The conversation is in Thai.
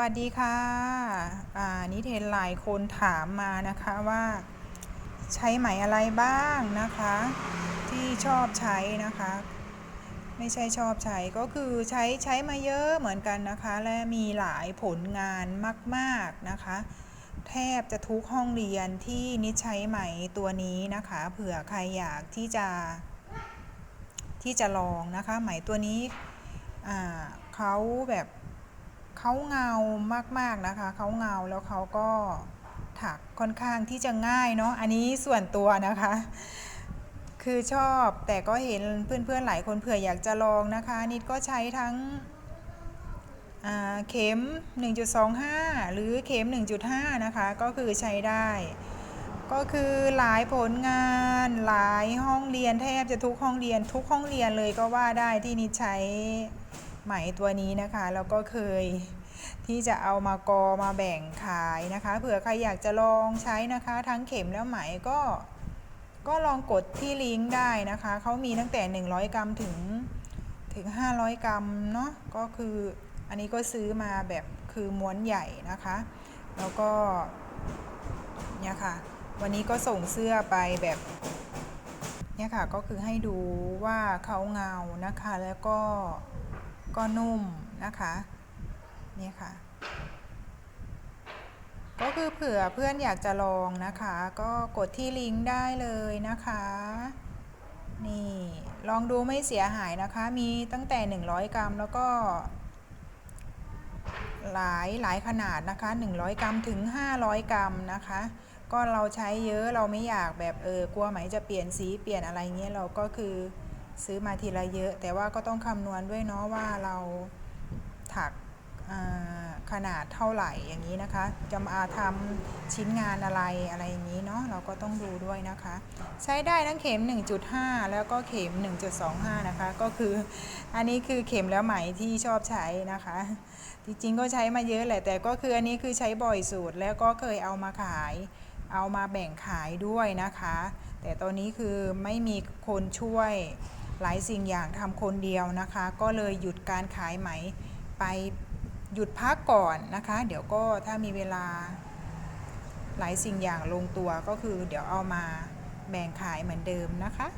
วัสดีค่ะอ่านิเทนหลายคนถามมานะคะว่า ใช้ไหมอะไรบ้างนะคะ ที่ชอบใช้นะคะ ไม่ใช่ชอบใช้ก็คือใช้ใช้มาเยอะเหมือนกันนะคะ และมีหลายผลงานมากๆนะคะ แทบจะทุกห้องเรียนที่นิใช้ไหมตัวนี้นะคะ เผื่อใครอยากที่จะ ที่จะลองนะคะ ไหมตัวนี้เขาแบบ เขาเงามากๆนะคะเขาเงาแล้วเขาก็ถักค่อนข้างที่จะง่ายเนาะอันนี้ส่วนตัวนะคะ คือชอบแต่ก็เห็นเพื่อนๆหลายคนเผื่ออยากจะลองนะคะ นิดก็ใช้ทั้งเข็ม 1.25 หรือเข็ม 1.5 นะคะ ก็คือใช้ได้ ก็คือหลายผลงานหลายห้องเรียนแทบจะทุกห้องเรียนทุกห้องเรียนเลยก็ว่าได้ที่นิดใช้ ไหมตัวนี้นะคะแล้วก็เคยที่จะเอามากอมาแบ่งขายนะคะ เผื่อใครอยากจะลองใช้นะคะ ทั้งเข็มแล้วไหมก็ก็ลองกดที่ลิงก์ได้นะคะเขามีตั้งแต่ 100 กรัมถึงถึง 500 กรัมเนาะก็คืออันนี้ก็ซื้อมาแบบคือม้วนใหญ่นะคะ แล้วก็เนี่ยค่ะ วันนี้ก็ส่งเสื้อไปแบบเนี่ยค่ะก็คือให้ดูว่าเขาเงานะคะแล้วก็ ก็นุ่มนะคะนี่ค่ะ ก็คือเผื่อเพื่อนอยากจะลองนะคะ ก็กดที่ลิงก์ได้เลยนะคะ นี่ ลองดูไม่เสียหายนะคะ มีตั้งแต่ 100 กรัมแล้วก็หลายหลายขนาดนะคะ 100 กรัมถึง 500 กรัมนะคะ ก็เราใช้เยอะเราไม่อยากแบบเออกลัวไหมจะเปลี่ยนสีเปลี่ยนอะไรเงี้ยเราก็คือ ซื้อมาทีละเยอะ แต่ว่าก็ต้องคำนวณด้วยเนาะว่าเราถักขนาดเท่าไหร่อย่างนี้นะคะจะมาทำชิ้นงานอะไรอะไรอย่างนี้เนาะเราก็ต้องดูด้วยนะคะ ใช้ได้ทั้งเข็ม 1.5 แล้วก็เข็ม 1.25 นะคะ ก็คืออันนี้คือเข็มแล้วไหมที่ชอบใช้นะคะ จริงๆก็ใช้มาเยอะแหละแต่ก็คืออันนี้คือใช้บ่อยสุดแล้วก็เคยเอามาขาย เอามาแบ่งขายด้วยนะคะ แต่ตอนนี้คือไม่มีคนช่วย หลายสิ่งอย่างทำคนเดียวนะคะ ก็เลยหยุดการขายไหมไปหยุดพักก่อนนะคะ เดี๋ยวก็ถ้ามีเวลาหลายสิ่งอย่างลงตัวก็คือเดี๋ยวเอามาแบ่งขายเหมือนเดิมนะคะ